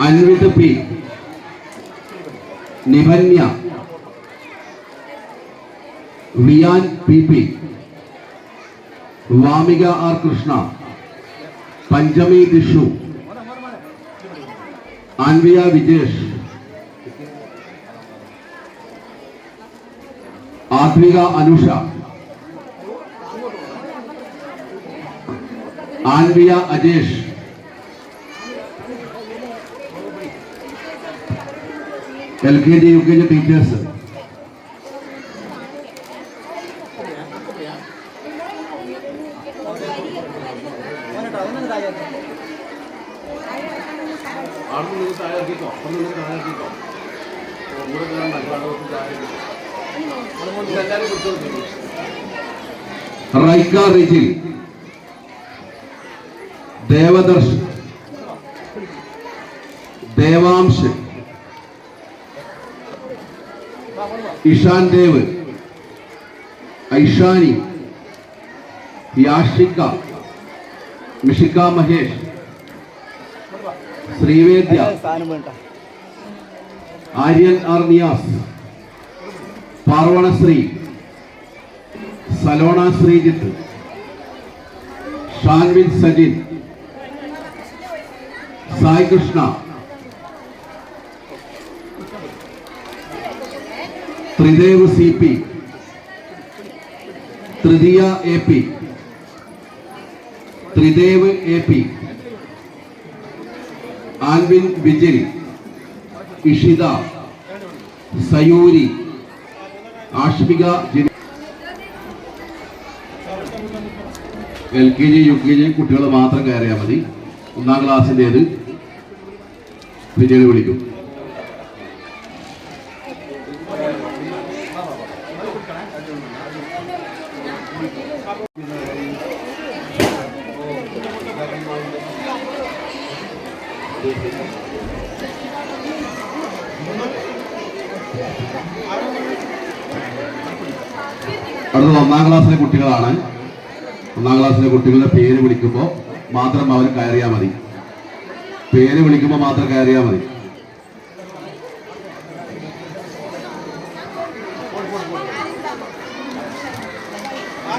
Anvith P Nibhanya Viyaan P P Vamika R Krishna Panchami Dishu Anviya Vijesh Athmika Anusha Anviya Ajesh L K G U K G teachers Raika Rijil Devadarsh Devamsh Ishan Dev Aishani. Yashika. Mishika Mahesh. Srivedya. Aryan R Niyas. Parvanasree. Salona Sreejith. Shanvin Sajin. Sai Krishna. Tridev C P. Tritiya A P. Tridev A P. Alvin Vijil. Ishita. Sayuri. Ashmika L K G U K G കുട്ടികൾ മാത്രം കയറിയാൽ മതി. ഒന്നാം ക്ലാസ്സിന്റേത്. പിന്നീട് വിളിക്കും. അടുത്തത് ഒന്നാം ക്ലാസ്സിലെ കുട്ടികളാണ്. ഒന്നാം ക്ലാസ്സിലെ കുട്ടികളുടെ പേര് വിളിക്കുമ്പോൾ മാത്രം അവർ കയറിയാൽ മതി. പേര് വിളിക്കുമ്പോൾ മാത്രം കയറിയാ മതി. ആ